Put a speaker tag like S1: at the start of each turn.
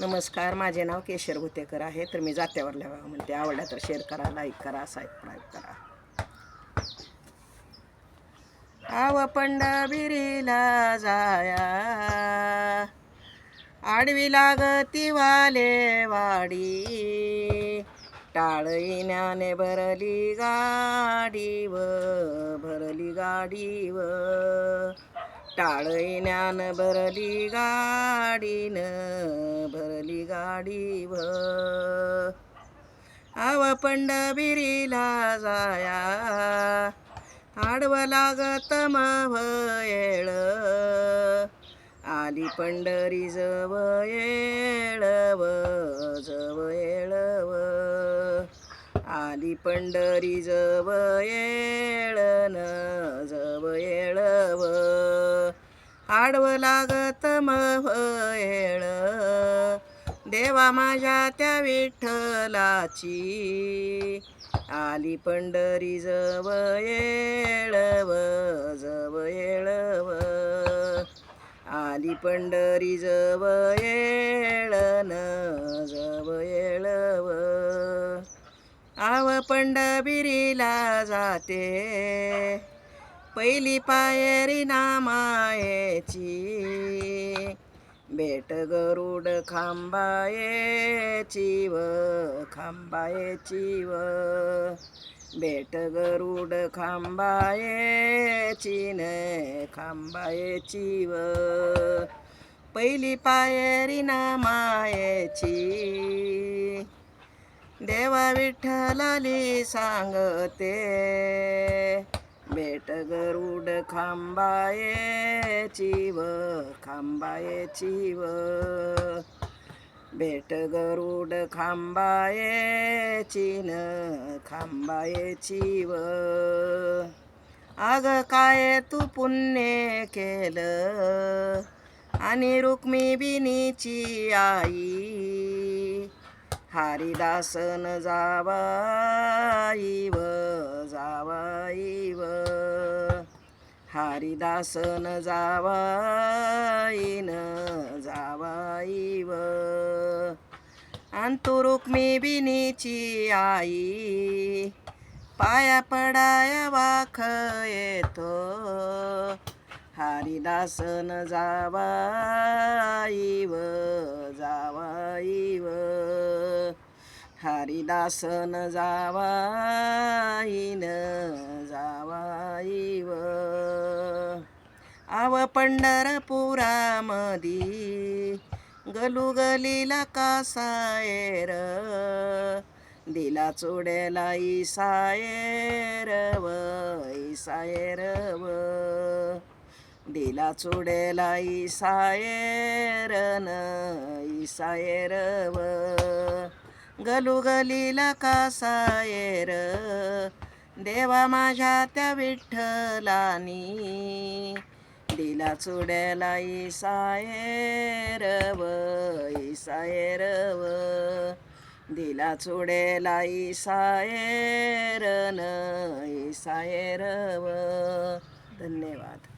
S1: नमस्कार माझे नाव केशर भुतेकर आहे. तर मी जात्यावरल्या लिहावा म्हणते आवडला तर शेअर करा लाईक करा सबस्क्राईब करा. आव पंढरीला जाया. आडवी लागती वाले वाडी. टाळईण्याने भरली गाडी व भरली गाडी व टाळईण्यान भरली गाडीन भरली गाडी व आव पंढरविरीला जाया आडवं लागत येळ. आली पंढरी जव येळव जव येळव. आली पंढरी जव येळन जव आडवं लागत महेळ. देवा माझ्या त्या विठ्ठलाची. आली पंढरी जव येळव जव येळव आली पंढरी जव येळन जव येळव आव पंढबिरीला जाते. पहिली पायरी नामायची. बेट गरुड खांबायची व खांबायची व. बेट गरुड खांबायची न खांबायची व. पहिली पायरी नामायची. देवा विठ्ठलाली सांगते. बेट गरुड खांबाये चिव खांबाये चिव बेट गरुड खांबाये चिन खांबाये चिव अग काय तू पुण्य केलं? आणि रुक्मी बिनीची आई हरिदासन जावाईव जावाईव. हरिदासन जावाईन जावाईव. जावाई अंतु रुक्मी बिनीची आई पाया पडाया वाख येतो. हरिदासन जावाईव जावाईव. हरिदासन जावाईन जावाईव. जावाई व आव पंढरपुरामधी गलुगलीला कासायर दिला चोड्याला इसायर व इसायर व दिला चोडेला इसायर न इसायर व गलुगलीला कासायर देवा माझ्या त्या विठ्ठलानी दिला चोड्याला इसायर व इसायर व. दिला चोडेला इसायर न इसायर व. धन्यवाद.